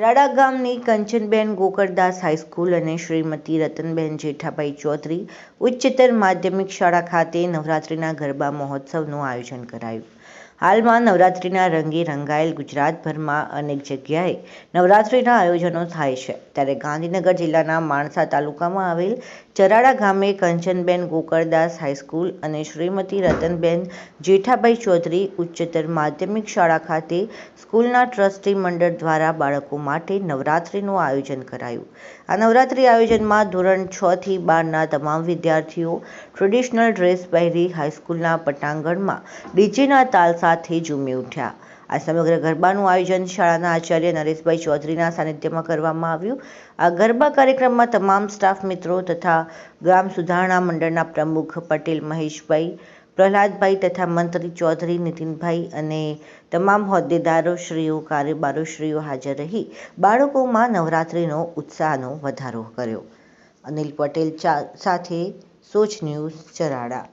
રાડા ગામની કંચનબેન ગોકળદાસ હાઈસ્કૂલ અને શ્રીમતી રતનબેન જેઠાભાઈ ચૌધરી ઉચ્ચતર માધ્યમિક શાળા ખાતે નવરાત્રિના ગરબા મહોત્સવનું આયોજન કરાયું. હાલમાં નવરાત્રિના રંગે રંગાયેલ ગુજરાતભરમાં અનેક જગ્યાએ નવરાત્રિના આયોજનો થાય છે. ત્યારે ગાંધીનગર જિલ્લાના માણસા તાલુકામાં આવેલ ચરાડા ગામે કંચનબેન ગોકળદાસ હાઈસ્કૂલ અને શ્રીમતી રતનબેન જેઠાભાઈ ચૌધરી ઉચ્ચતર માધ્યમિક શાળા ખાતે સ્કૂલના ટ્રસ્ટી મંડળ દ્વારા બાળકો માટે નવરાત્રિનું આયોજન કરાયું. આ નવરાત્રિ આયોજનમાં ધોરણ છ થી બારના તમામ વિદ્યાર્થીઓ ટ્રેડિશનલ ડ્રેસ પહેરી હાઈસ્કૂલના પટાંગણમાં ડીજેના તાલ સાથે ઝૂમી ઉઠ્યા. આ સમગ્ર ગરબાનું આયોજન શાળાના આચાર્ય નરેશભાઈ ચૌધરીના સાનિધ્યમાં કરવામાં આવ્યું. આ ગરબા કાર્યક્રમમાં તમામ સ્ટાફ મિત્રો તથા ગ્રામ સુધારણા મંડળના પ્રમુખ પટેલ મહેશભાઈ પ્રહલાદભાઈ તથા મંત્રી ચૌધરી નીતિનભાઈ અને તમામ હોદ્દેદારો, શ્રીઓ કાર્યબારો શ્રીઓ હાજર રહી બાળકોમાં નવરાત્રિનો ઉત્સાહનો વધારો કર્યો. અનિલ પટેલ સાથે સોચ ન્યૂઝ ચરાડા.